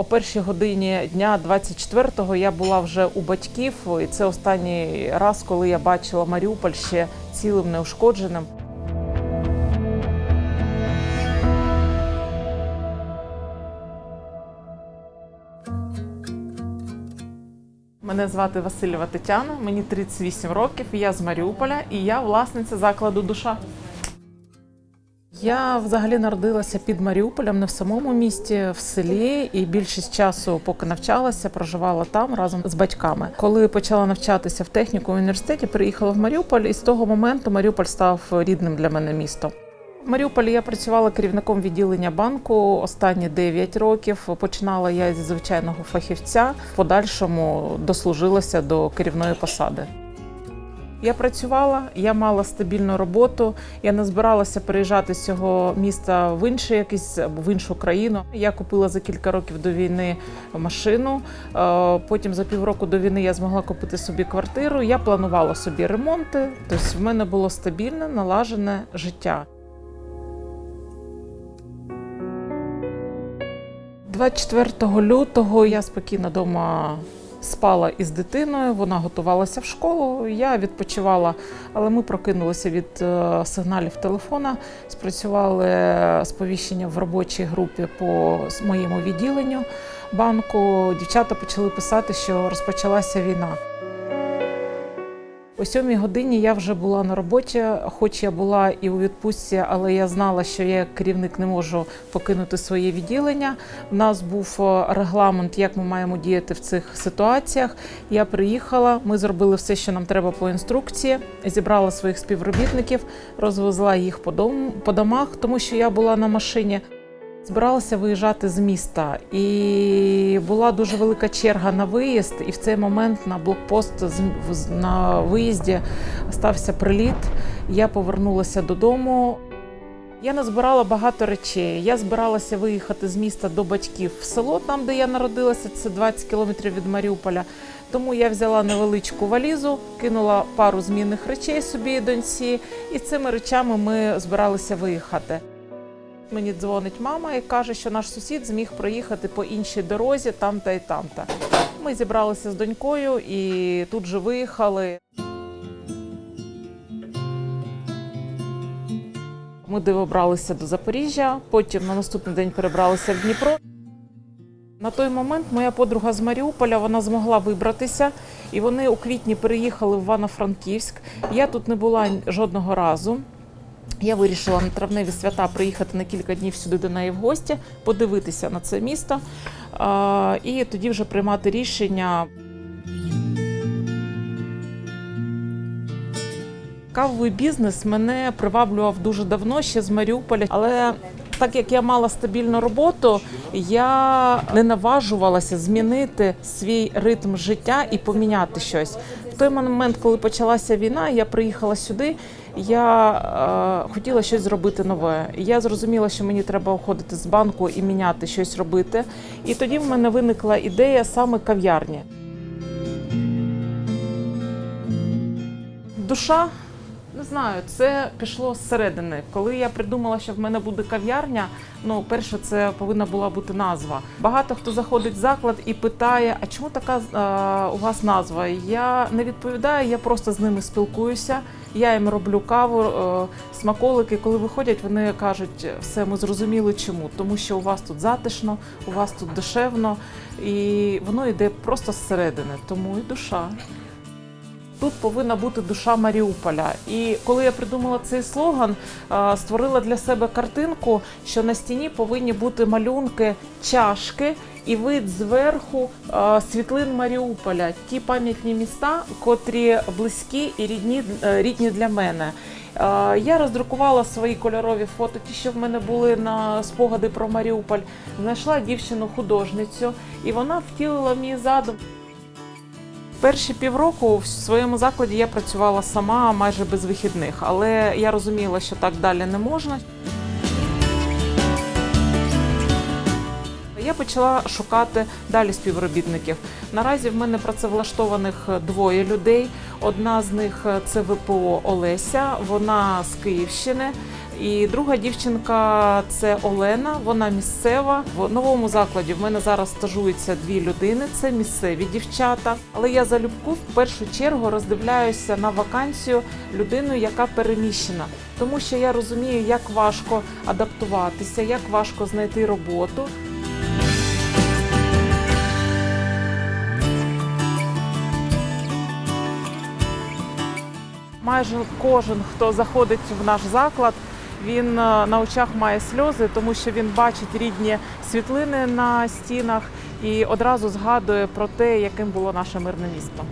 О першій годині дня 24-го я була вже у батьків, і це останній раз, коли я бачила Маріуполь ще цілим неушкодженим. Мене звати Васильєва Тетяна, мені 38 років, я з Маріуполя і я власниця закладу душа. Я взагалі народилася під Маріуполем, не в самому місті, в селі, і більшість часу, поки навчалася, проживала там разом з батьками. Коли почала навчатися в техніку університеті, приїхала в Маріуполь, і з того моменту Маріуполь став рідним для мене містом. В Маріуполі я працювала керівником відділення банку останні 9 років. Починала я зі звичайного фахівця, в подальшому дослужилася до керівної посади. Я працювала, я мала стабільну роботу. Я не збиралася переїжджати з цього міста в інше якийсь або в іншу країну. Я купила за кілька років до війни машину. Е, Потім за півроку до війни я змогла купити собі квартиру. Я планувала собі ремонти. Тобто в мене було стабільне, налажене життя. 24 лютого я спокійно вдома спала із дитиною, вона готувалася в школу. Я відпочивала, але ми прокинулися від е, сигналів телефона, спрацювали сповіщення в робочій групі по моєму відділенню банку. Дівчата почали писати, що розпочалася війна. О сьомій годині я вже була на роботі, хоч я була і у відпустці, але я знала, що я як керівник не можу покинути своє відділення. У нас був е, регламент, як ми маємо діяти в цих ситуаціях. Я приїхала, ми зробили все, що нам треба по інструкції, зібрала своїх співробітників, розвезла їх по домах, тому що я була на машині. Збиралася виїжджати з міста, і була дуже велика черга на виїзд. І в цей момент на блокпост на виїзді стався приліт. Я повернулася додому. Я назбирала багато речей. Я збиралася виїхати з міста до батьків в село, там де я народилася, це 20 кілометрів від Маріуполя. Тому я взяла невеличку валізу, кинула пару змінних речей собі доньці, і цими речами ми збиралися виїхати. Мені дзвонить мама і каже, що наш сусід зміг проїхати по іншій дорозі там-та і там-та. Ми зібралися з донькою і тут же виїхали. Ми добралися до Запоріжжя, потім на наступний день перебралися в Дніпро. На той момент моя подруга з Маріуполя вона змогла вибратися, і вони у квітні переїхали в Івано-Франківськ. Я тут не була жодного разу. Я вирішила на травневі свята приїхати на кілька днів сюди до неї в гості, подивитися на це місто і тоді вже приймати рішення. Кавовий бізнес мене приваблював дуже давно, ще з Маріуполя, але так як я мала стабільну роботу, я не наважувалася змінити свій ритм життя і поміняти щось. Той момент, коли почалася війна, я приїхала сюди. Я е, хотіла щось зробити нове. Я зрозуміла, що мені треба уходити з банку і міняти щось робити. І тоді в мене виникла ідея саме кав'ярні. Душа не знаю, це пішло зсередини. Коли я придумала, що в мене буде кав'ярня, ну перше, це повинна була бути назва. Багато хто заходить в заклад і питає, а чому така е, у вас назва? Я не відповідаю, я просто з ними спілкуюся. Я їм роблю каву, е, смаколики. Коли виходять, вони кажуть, все, ми зрозуміли чому. Тому що у вас тут затишно, у вас тут дешевно, і воно йде просто зсередини, тому і душа. Тут повинна бути душа Маріуполя. І коли я придумала цей слоган, створила для себе картинку, що на стіні повинні бути малюнки чашки і вид зверху світлин Маріуполя, ті пам'ятні міста, котрі близькі і рідні, рідні для мене. Я роздрукувала свої кольорові фото, ті, що в мене були на спогади про Маріуполь. Знайшла дівчину-художницю, і вона втілила мій задум. Перші півроку в своєму закладі я працювала сама майже без вихідних, але я розуміла, що так далі не можна. Я почала шукати далі співробітників. Наразі в мене працевлаштованих двоє людей. Одна з них це ВПО Олеся, вона з Київщини. І друга дівчинка це Олена. Вона місцева. В новому закладі в мене зараз стажуються дві людини. Це місцеві дівчата. Але я залюбку в першу чергу роздивляюся на вакансію людину, яка переміщена, тому що я розумію, як важко адаптуватися, як важко знайти роботу. Майже кожен, хто заходить в наш заклад, він е, на очах має сльози, тому що він бачить рідні світлини на стінах і одразу згадує про те, яким було наше мирне місто.